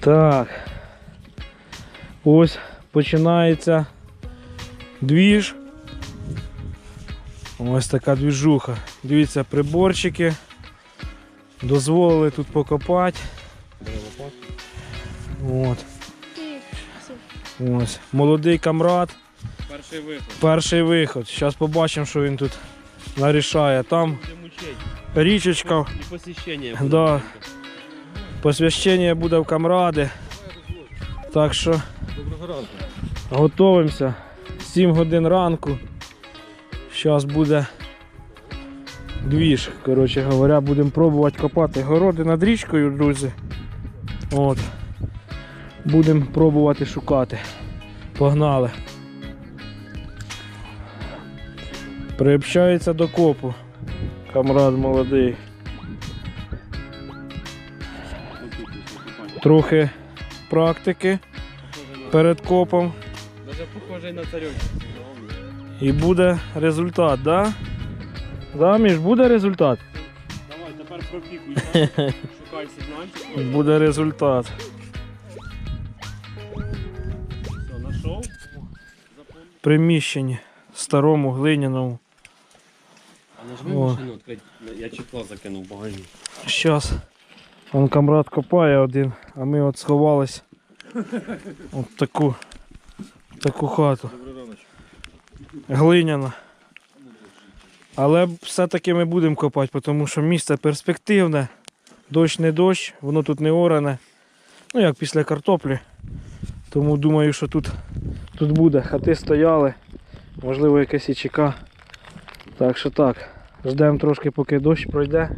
Так. Ось починається двіж. Ось така двіжуха. Дивіться, приборчики. Дозволили тут покопати. От. Ось. Молодий камрад. Перший виход. Перший виход. Зараз побачимо, що він тут нарішає. Там річечка. І посіщення. Да. Посвящення буде в камради. Так що готуємося. 7 годин ранку. Зараз буде двіж. Коротше говоря, будемо пробувати копати городи над річкою, друзі. От. Будемо пробувати шукати. Погнали. Приобщається до копу. Камрад молодий. Трохи практики перед копом. Даже похожий на царьочок. І буде результат, да? Міш, буде результат? Давай, тепер пропікуй. Шукай сигнальчик. Буде результат. Все, знайшов. Приміщенні старому глиняному. А нажми О. машину відкрити. Я чехла закинув в багажник. Щас. Он камрад копає один, а ми от сховались. От таку, таку хату. Глиняна. Але все-таки ми будемо копати, тому що місце перспективне. Дощ не дощ, воно тут не оране. Ну як після картоплі. Тому думаю, що тут, тут буде. Хати стояли, можливо якась ічека. Так що так. Ждемо трошки, поки дощ пройде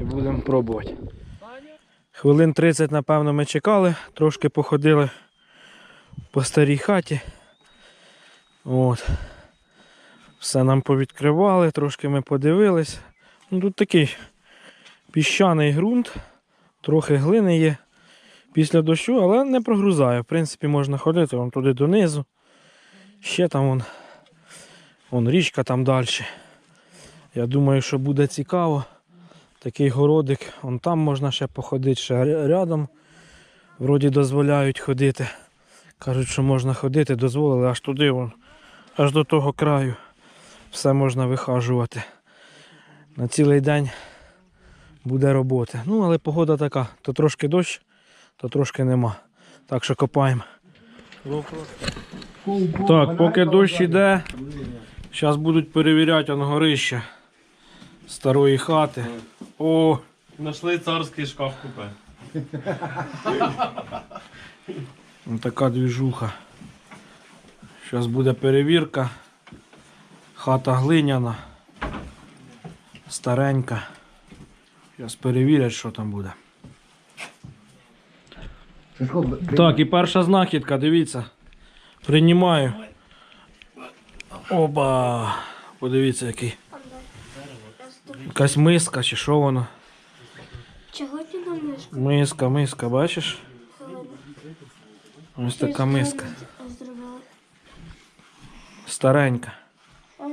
і будемо пробувати. Хвилин 30, напевно, ми чекали, трошки походили по старій хаті. От. Все нам повідкривали, трошки ми подивились. Ну, тут такий піщаний ґрунт, трохи глини є після дощу, але не прогрузає. В принципі, можна ходити вон туди донизу. Ще там вон, вон річка там далі. Я думаю, що буде цікаво. Такий городик, вон там можна ще походити, ще рядом. Вроді дозволяють ходити. Кажуть, що можна ходити, дозволили аж туди, вон, аж до того краю. Все можна вихажувати. На цілий день буде роботи. Ну, але погода така, то трошки дощ, то трошки нема. Так що копаємо. Так, поки дощ іде, зараз будуть перевіряти горище старої хати. О, Нашли царський шкаф купе. ось така двіжуха. Зараз буде перевірка. Хата глиняна. Старенька. Зараз перевірять, що там буде. Так, і перша знахідка, дивіться. Приймаю. Оба. Подивіться, який. Якась миска чи що воно. Чого ти думаєш? Миска, миска, бачиш? Ось така миска. Старенька. Ага.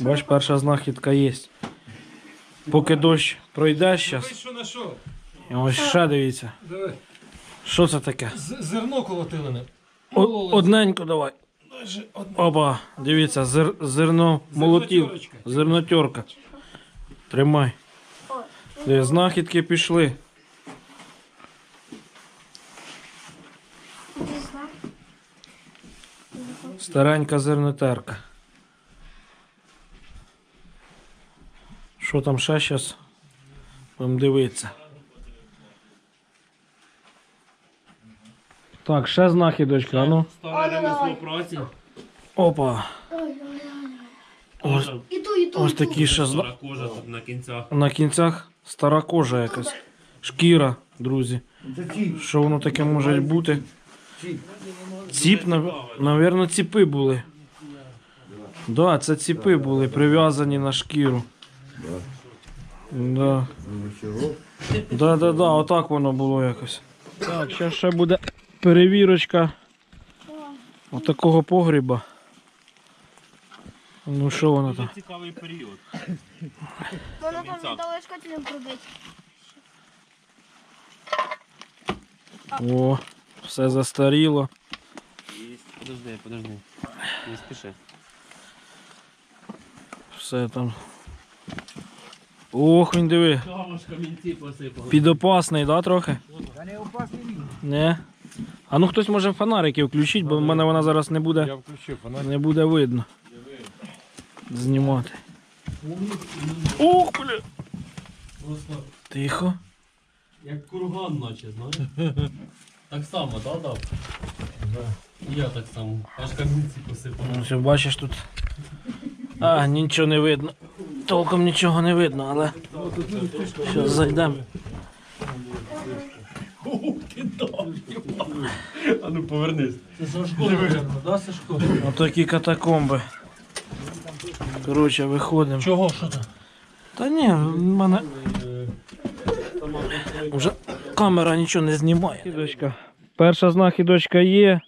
Бач, перша знахідка є. Поки дощ пройде зараз. Що на? І ось ще дивіться. Давай. Що це таке? З- Зерно колотилене. О, одненько давай. Оба, дивіться, зер, зерно молотів. Зернотерка. Тримай. Де, знахідки пішли. Старенька зернотерка. Що там ще зараз? Будемо дивитися. Так, ще знахідочка, а ну. Старе ремесло праці. Опа. Ой, ой, ой. Ось, такі ще зна... Стара кожа тут на кінцях. на кінцях стара кожа якась. Шкіра, друзі. Що воно таке може бути? Ціп, навірно, ціпи були. Да, це ціпи були прив'язані на шкіру. Да. Да, да, да, отак воно було якось. Так, зараз ще буде перевірочка отакого погріба. Ну що воно там? Цікавий період. Воно там недалечко тілем пробить. О, все застаріло. Подожди, подожди. Не спіши. Все там. Ох, він диви. Кого ж камінці посипали? Підопасний, да, трохи? Не. А ну хтось може фонарики включить, бо в мене вона зараз не буде, включив, не буде видно. Знімати. Ух, бля. просто Тихо. як курган наче, знаєш? Так само, да, дав? І я так само. Аж камінці посипали. Ну, все, бачиш тут. А, нічого не видно. Толком нічого не видно, але. Зараз зайдемо. А ну повернись. Це Сашко, мабуть, да, Сашко? Отакі катакомби. Коротше, виходимо. Чого, що там? Та ні, в мене вже камера нічого не знімає. Хідочка. Перша знахідочка є.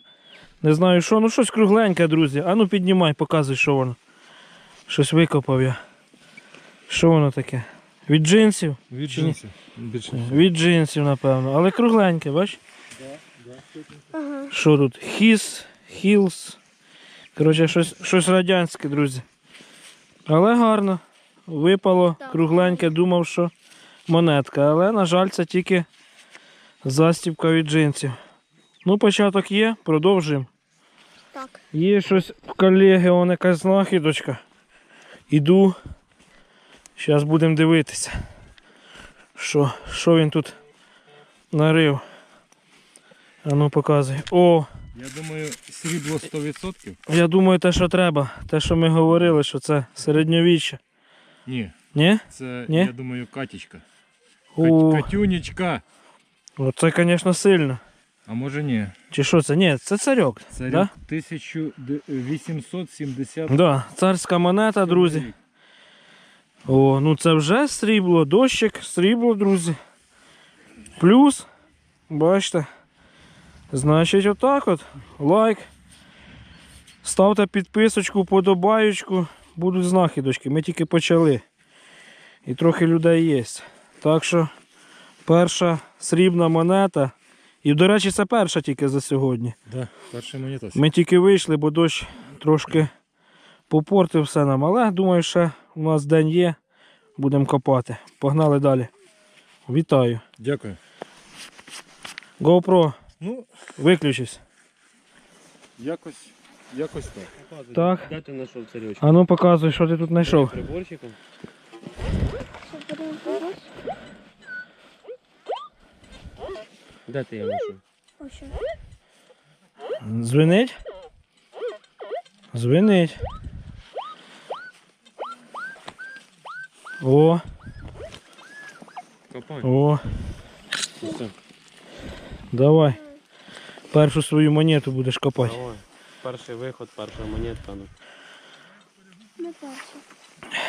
Не знаю що, ну щось кругленьке, друзі. А ну піднімай, показуй, що воно. Щось викопав я. Що воно таке? Від джинсів? Від джинсів. Від джинсів, напевно. Але кругленьке, бач? Що тут? Хіс, хілс. Коротше, щось, щось радянське, друзі. Але гарно. Випало кругленьке, думав, що монетка. Але, на жаль, це тільки застібка від джинсів. Ну, початок є, продовжуємо. Так. Є щось в колеги, он якась знахідочка. Іду. Зараз будемо дивитися. Що, що він тут нарив. А ну показуй. О, Я думаю, срібло 100%. я думаю, те, що треба. Те, що ми говорили, що це середньовіччя. Ні, Ні? це, Ні? я думаю, катічка. О, Катюнечка. це, звісно, сильно. А може ні. Чи що це? Ні, це царьок. Це Да? рік 1870. Да, царська монета, друзі. О, ну це вже срібло, дощик, срібло, друзі. Плюс, бачите. Значить, отак от. Лайк. Ставте підписочку, подобаючку. Будуть знахідочки. Ми тільки почали. І трохи людей є. Так що перша срібна монета. І, до речі, це перша тільки за сьогодні. Да, перша монета. Ми тільки вийшли, бо дощ трошки попортив все нам. Але думаю, ще у нас день є. Будемо копати. Погнали далі. Вітаю. Дякую. GoPro, Ну, виключись. якось, якось так. Так. Де ти знайшов царючку? А ну показуй, що ти тут знайшов. Приборчиком? Де ти його знайшов? Ось? Звенить. О, Копай. о, Все, давай. Першу свою монету будеш копати. давай. Перший виход, перша монетка. Ну, Не перше.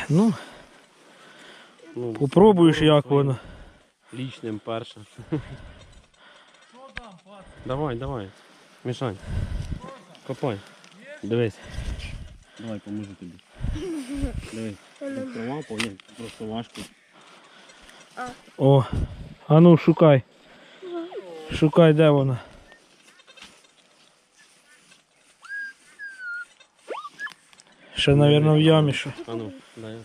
Ну, ну, попробуєш, як воно. Лічним перша. Давай, давай. Мішань. Копай. Дивись. Давай, поможу тобі. Дивись. Відкривав, просто важко. О, а ну шукай. Шукай, де вона. Ще, мабуть, в ямі що. А ну, дай.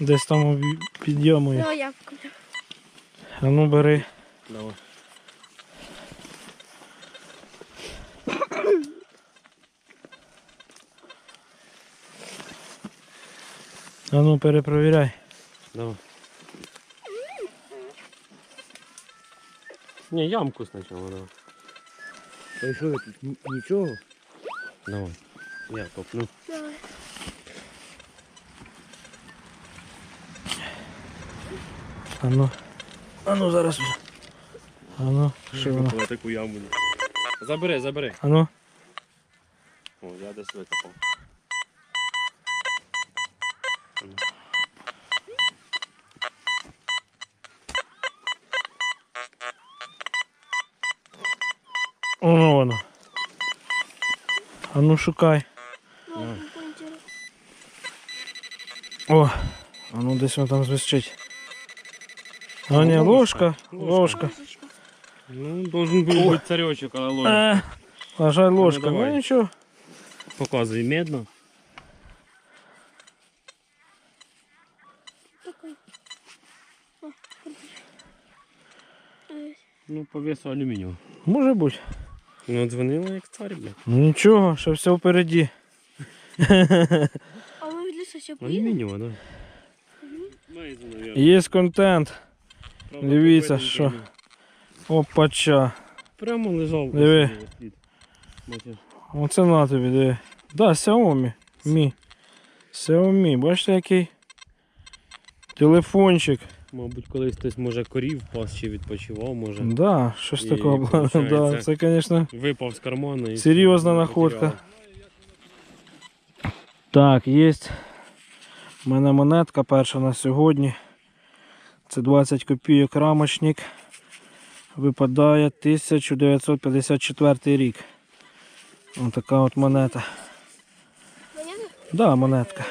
Десь там у- під ямою. Ну, я. А ну бери. Давай. А ну перепровіряй. Давай. Не, ямку сначала, давай. Та що тут? Нічого? Давай. Я копну. Давай. Ану. ну. А ну зараз. Ану, ну, що воно? Таку яму. Забери, забери. А ну. О, я десь викопав. Воно воно. А ну шукай. Ну, поінтересно. О, А ну десь воно там звищить. А ні, ложка, ложка. Ну, должен був бути царьочок, але ложка. Е, На жаль, ложка. Ну давай. нічого. Показує медно. Такой. О, Ой, Ну, по весу алюмінію. Може бути. Ну, дзвонила як цар, блядь. Ну нічого, ще все впереді. А ми в лісу ще поїдемо? Да? Мейзу, наверное. Є контент. Правда, Дивіться, побитий що. Опача. Прямо лежав. Диви. ось цей слід. Бачиш? Оце на тобі, диви. Да, Xiaomi. Мі. Xiaomi, бачите який? Телефончик. Мабуть, колись хтось може корів пас чи відпочивав, може. Да, щось І такого було. Да, це, звісно. Випав з кармана і. Серйозна находка. Так, є. У мене монетка перша на сьогодні. Це 20 копійок рамочник. Випадає 1954 рік. Ось така от монета. Понятно? Да, монетка.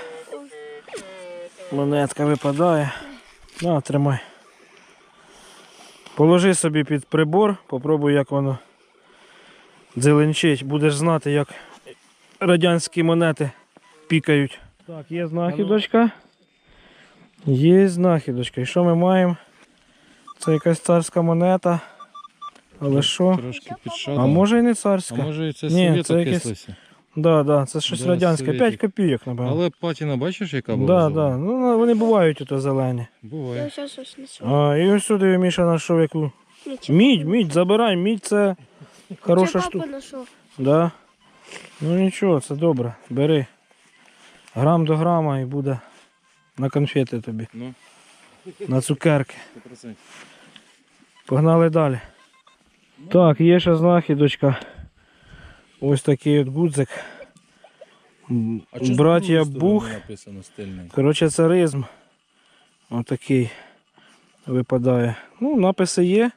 Монетка випадає. На, тримай. Положи собі під прибор, попробуй, як воно дзеленчить. Будеш знати, як радянські монети пікають. Так, є знахідочка. Є знахідочка. І що ми маємо? Це якась царська монета. Але що? Трошки підшата. А може і не а царська. може і це Ні, це якесь-. Да, да, це щось Да, радянське. совєтик. 5 копійок, напевно. Але патіна бачиш, яка була? Да, зелена? да. Ну, вони бувають ото зелені. Я Буває. зараз щось несу. А, і ось сюди Міша знайшов яку. Мідь, мідь, забирай, мідь це хороша штука. папа знайшов. Да. Ну нічого, це добре. Бери. Грам до грама і буде на конфети тобі. Ну, На цукерки. 100%. Погнали далі. Так, є ще знахідочка. Ось такий от гудзик. А сторони Бух. Коротше, царизм. Отакий випадає. Ну, написи є.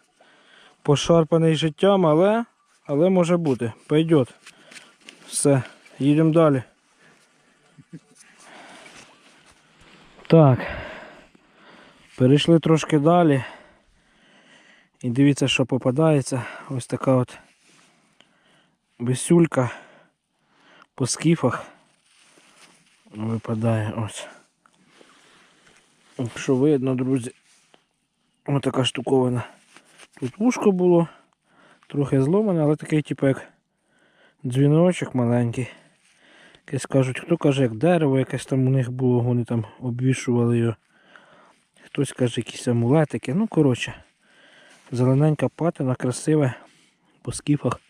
Пошарпаний життям, але, але може бути. Пойдет. Все, їдемо далі. Так. Перейшли трошки далі. І дивіться, що попадається. Ось така от весюлька по скіфах випадає ось. Якщо видно, друзі, ось така штуковина. Тут вушко було, трохи зломане, але такий, типу, як дзвіночок маленький. Якесь кажуть, хто каже, як дерево, якесь там у них було, вони там обвішували його. Хтось каже, якісь амулетики. Ну, коротше, зелененька патина, красива, по скіфах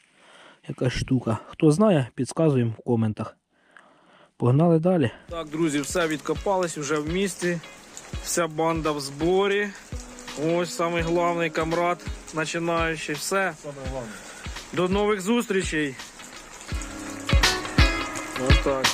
якась штука. Хто знає, підказуємо в коментах. Погнали далі. Так, друзі, все відкопалось вже в місті. Вся банда в зборі. Ось самий головний камрад, починаючий. Все. До нових зустрічей. Ось так.